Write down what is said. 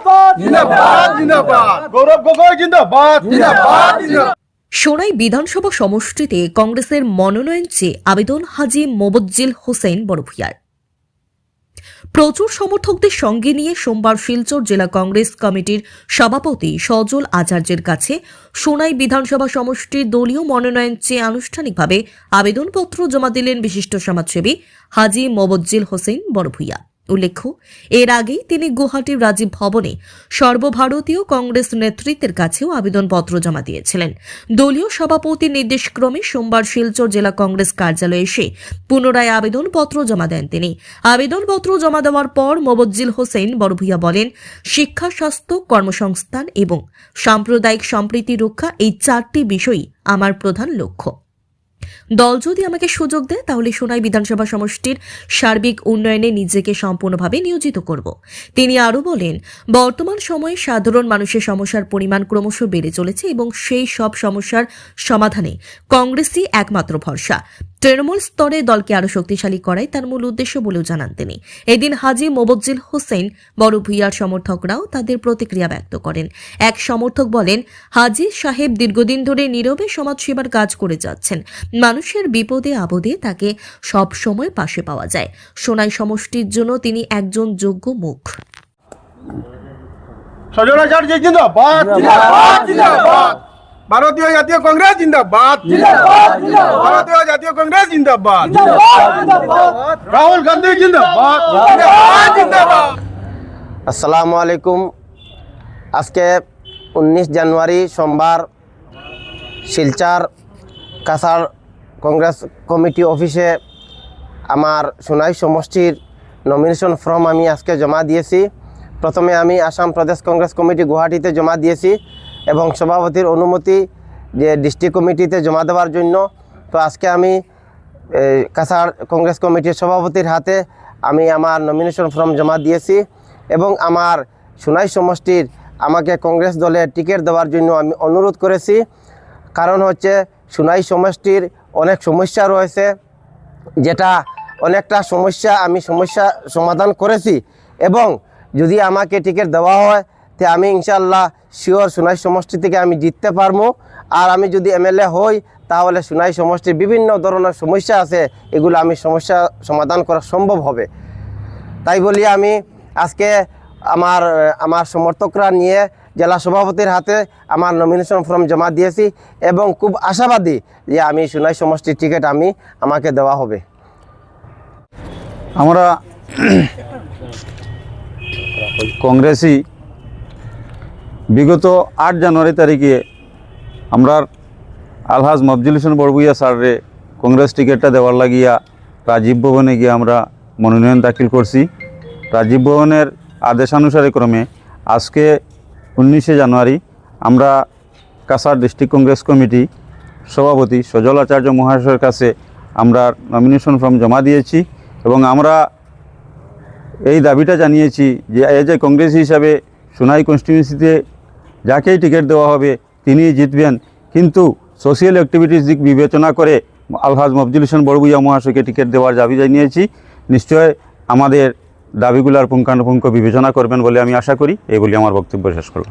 জিন্দাবাদ জিন্দাবাদ জিন্দাবাদ। গৌরব গগৈ জিন্দাবাদ। জিন্দাবাদ জিন্দাবাদ সোনাই বিধানসভা সমষ্টিতে কংগ্রেসের মনোনয়ন চেয়ে আবেদন হাজি মোবজ্জিল হোসেন বড়ভূয়ার প্রচুর সমর্থকদের সঙ্গে নিয়ে সোমবার শিলচর জেলা কংগ্রেস কমিটির সভাপতি সজল আচার্যের কাছে সোনাই বিধানসভা সমষ্টির দলীয় মনোনয়ন চেয়ে আনুষ্ঠানিকভাবে আবেদনপত্র জমা দিলেন বিশিষ্ট সমাজসেবী হাজি মোবজ্জিল হোসেন বড়ভূয়া উল্লেখ্য, এর আগেই তিনি গুয়াহাটির রাজীব ভবনে সর্বভারতীয় কংগ্রেস নেতৃত্বের কাছেও আবেদনপত্র জমা দিয়েছিলেন। দলীয় সভাপতির নির্দেশক্রমে সোমবার শিলচর জেলা কংগ্রেস কার্যালয়ে এসে পুনরায় আবেদনপত্র জমা দেন তিনি। আবেদনপত্র জমা দেওয়ার পর মোবজ্জিল হোসেন বড়ভূয়া বলেন, শিক্ষা, স্বাস্থ্য, কর্মসংস্থান এবং সাম্প্রদায়িক সম্প্রীতি রক্ষা এই চারটি বিষয়ই আমার প্রধান লক্ষ্য। দল যদি আমাকে সুযোগ দেয়, তাহলে সোনাই বিধানসভা সমষ্টির সার্বিক উন্নয়নে নিজেকে সম্পূর্ণভাবে নিয়োজিত করব। তিনি আরও বলেন, বর্তমান সময়ে সাধারণ মানুষের সমস্যার পরিমাণ ক্রমশ বেড়ে চলেছে এবং সেই সব সমস্যার সমাধানে কংগ্রেসই একমাত্র ভরসা। তৃণমূল স্তরে দলকে আরও শক্তিশালী করাই তার মূল উদ্দেশ্য বলেও জানান তিনি। এদিন হাজি মোবজ্জিল হোসেন, বড় ভূঁইয়ার সমর্থকরাও তাদের প্রতিক্রিয়া ব্যক্ত করেন। এক সমর্থক বলেন, হাজি সাহেব দীর্ঘদিন ধরে নীরবে সমাজসেবার কাজ করে যাচ্ছেন। মানুষের বিপদে আপদে তাকে সব সময় পাশে পাওয়া যায়। সোনাই সমষ্টির জন্য তিনি একজন যোগ্য মুখ। সজনাচার্য জিন্দাবাদ জিন্দাবাদ জিন্দাবাদ। ভারতীয় জাতীয় কংগ্রেস জিন্দাবাদ। জিন্দাবাদ ভারতীয় জাতীয় কংগ্রেস জিন্দাবাদ। রাহুল গান্ধী জিন্দাবাদ। জিন্দাবাদ জিন্দাবাদ। আসসালামু আলাইকুম। আজকে উনিশ জানুয়ারি সোমবার শিলচার কাসার কংগ্রেস কমিটি অফিসে আমার সোনাই সমষ্টির নমিনেশন ফর্ম আমি আজকে জমা দিয়েছি। প্রথমে আমি আসাম প্রদেশ কংগ্রেস কমিটি গুয়াহাটিতে জমা দিয়েছি। এবং সভাপতির অনুমতি যে ডিস্ট্রিক্ট কমিটিতে জমা দেওয়ার জন্য। তো আজকে আমি কাছাড় কংগ্রেস কমিটির সভাপতির হাতে আমি আমার নমিনেশন ফর্ম জমা দিয়েছি এবং আমার সোনাই সমষ্টির আমাকে কংগ্রেস দলে টিকিট দেওয়ার জন্য আমি অনুরোধ করেছি। কারণ হচ্ছে সোনাই সমষ্টির অনেক সমস্যা রয়েছে, যেটা অনেকটা সমস্যা আমি সমস্যা সমাধান করেছি। এবং যদি আমাকে টিকিট দেওয়া হয় তে আমি ইনশাল্লাহ শিওর সোনাই সমষ্টি থেকে আমি জিততে পারব। আর আমি যদি এমএলএ হই তাহলে সোনাই সমষ্টির বিভিন্ন ধরনের সমস্যা আছে এগুলো আমি সমস্যা সমাধান করা সম্ভব হবে। তাই বলি আমি আজকে আমার আমার সমর্থকরা নিয়ে জেলা সভাপতির হাতে আমার নমিনেশন ফর্ম জমা দিয়েছি এবং খুব আশাবাদী যে আমি সোনাই সমষ্টির টিকিট আমি আমাকে দেওয়া হবে। আমরা কংগ্রেসই বিগত আট জানুয়ারি তারিখে আমরা আলহাজ মফজুল হোসেন বড়বুইয়া স্যাররে কংগ্রেস টিকিটটা দেওয়ার লাগিয়া রাজীব ভবনে গিয়ে আমরা মনোনয়ন দাখিল করছি। রাজীব ভবনের আদেশানুসারে ক্রমে আজকে উনিশে জানুয়ারি আমরা কাসার ডিস্ট্রিক্ট কংগ্রেস কমিটি সভাপতি সজল আচার্য মহাশয়ের কাছে আমরা নমিনেশন ফর্ম জমা দিয়েছি এবং আমরা এই দাবিটা জানিয়েছি যে এজ এ কংগ্রেস হিসাবে সোনাই কনস্টিটিউন্সিতে যাকেই টিকিট দেওয়া হবে তিনি জিতবেন। কিন্তু সোশিয়াল অ্যাক্টিভিটিস দিক বিবেচনা করে আলহাজ মফজুল হোসেন বড়বুইয়া মহাশয়কে টিকিট দেওয়ার দাবি জানিয়েছি। নিশ্চয় আমাদের দাবিগুলার পুঙ্খানুপুঙ্খ বিবেচনা করবেন বলে আমি আশা করি। এই বলে আমার বক্তব্য শেষ করব